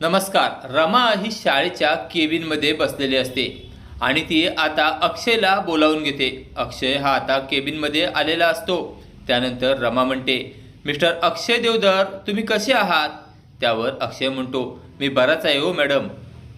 नमस्कार. रमा ही शाळेच्या केबिनमध्ये बसलेली असते आणि ती आता अक्षयला बोलावून घेते. अक्षय हा आता केबिनमध्ये आलेला असतो. त्यानंतर रमा म्हणते मिस्टर अक्षय देवधर तुम्ही कसे आहात? त्यावर अक्षय म्हणतो मी बराच आहे हो मॅडम.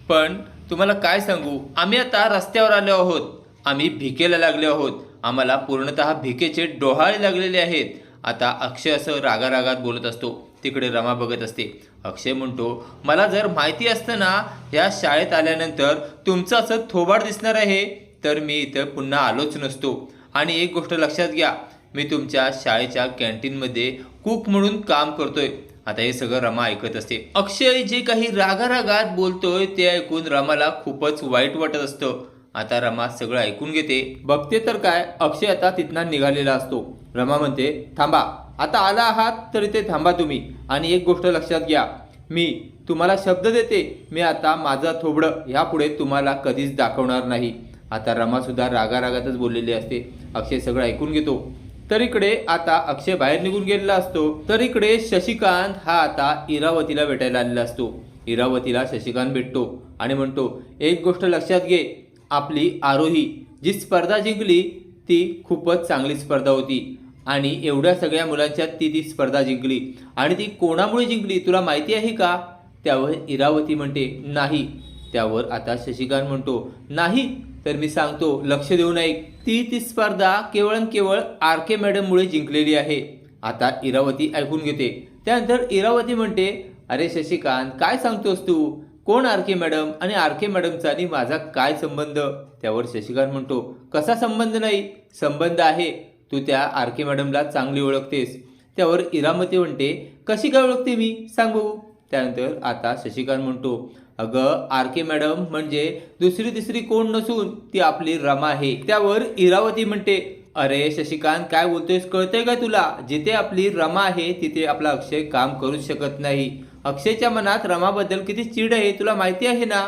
पण तुम्हाला काय सांगू? आम्ही आता रस्त्यावर आलो आहोत. आम्ही भिकेला लागले आहोत. आम्हाला पूर्णतः भिकेचे डोहाळे लागलेले आहेत. आता अक्षय असं रागारागात बोलत असतो. तिकडे रमा बघत असते. अक्षय म्हणतो मला जर माहिती असतं ना या शाळेत आल्यानंतर तुमचं असं थोबाड दिसणार आहे. तर मी इथं पुन्हा आलोच नसतो. आणि एक गोष्ट लक्षात घ्या मी तुमच्या शाळेच्या कॅन्टीनमध्ये कुक म्हणून काम करतोय. आता हे सगळं रमा ऐकत असते. अक्षय जे काही रागारागात बोलतोय ते ऐकून रमाला खूपच वाईट वाटत असतं. आता रमा सगळं ऐकून घेते. बघते तर काय अक्षय आता तिथनं निघालेला असतो. रमा म्हणते थांबा आता आला आहात तर इथे थांबा तुम्ही. आणि एक गोष्ट लक्षात घ्या. मी तुम्हाला शब्द देते मी आता माझं थोबडं ह्यापुढे तुम्हाला कधीच दाखवणार नाही. आता रमासुद्धा रागारागातच बोललेली असते. अक्षय सगळं ऐकून घेतो. तर इकडे आता अक्षय बाहेर निघून गेलेला असतो. तर इकडे शशिकांत हा आता इरावतीला भेटायला आलेला असतो. इरावतीला शशिकांत भेटतो आणि म्हणतो एक गोष्ट लक्षात घे आपली आरोही जी स्पर्धा जिंकली ती खूपच चांगली स्पर्धा होती. आणि एवढ्या सगळ्या मुलांच्या ती ती स्पर्धा जिंकली. आणि ती कोणामुळे जिंकली तुला माहिती आहे का? त्यावर इरावती म्हणते नाही. त्यावर आता शशिकांत म्हणतो नाही. तर मी सांगतो लक्ष देऊन ऐक ती ती स्पर्धा केवळ केवळ आर के मॅडममुळे जिंकलेली आहे. आता इरावती ऐकून घेते. त्यानंतर इरावती म्हणते अरे शशिकांत काय सांगतोस तू? कोण आर के मॅडम आणि आर के मॅडमचा आणि माझा काय संबंध? त्यावर शशिकांत म्हणतो कसा संबंध नाही संबंध आहे. तू त्या आर के मॅडमला चांगली ओळखतेस. त्यावर इरामती म्हणते कशी काय ओळखते मी? सांगू. त्यानंतर आता शशिकांत म्हणतो अगं आर के मॅडम म्हणजे दुसरी तिसरी कोण नसून ती आपली रमा आहे. त्यावर इरावती म्हणते अरे शशिकांत काय बोलतोयस कळतंय का तुला? जिथे आपली रमा आहे तिथे आपला अक्षय काम करूच शकत नाही. अक्षयच्या मनात रमाबद्दल किती चीड आहे तुला माहिती आहे ना?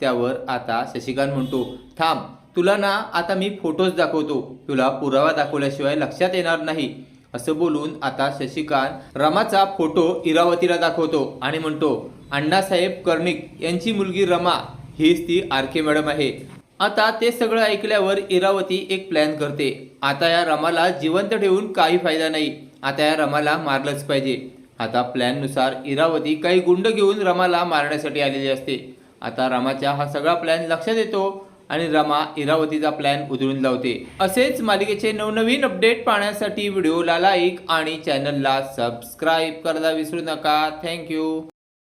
त्यावर आता शशिकांत म्हणतो थांब तुला ना आता मी फोटोज दाखवतो. तुला पुरावा दाखवल्याशिवाय लक्षात येणार नाही. असं बोलून आता शशिकांत रमाचा फोटो इरावतीला दाखवतो आणि म्हणतो अण्णासाहेब कर्णिक यांची मुलगी रमा हीच ती आर के मॅडम आहे. आता ते सगळं ऐकल्यावर इरावती एक प्लॅन करते. आता या रमाला जिवंत ठेवून काही फायदा नाही. आता या रमाला मारलंच पाहिजे. आता प्लॅननुसार इरावती काही गुंड घेऊन रमाला मारण्यासाठी आलेली असते. आता रमाचा हा सगळा प्लॅन लक्षात येतो. आणि रमा इरावतीचा प्लॅन उधळून लावते. असेच मालिकेचे नवनवीन अपडेट पाहण्यासाठी व्हिडिओला लाईक आणि चॅनलला सबस्क्राईब करायला विसरू नका. थँक्यू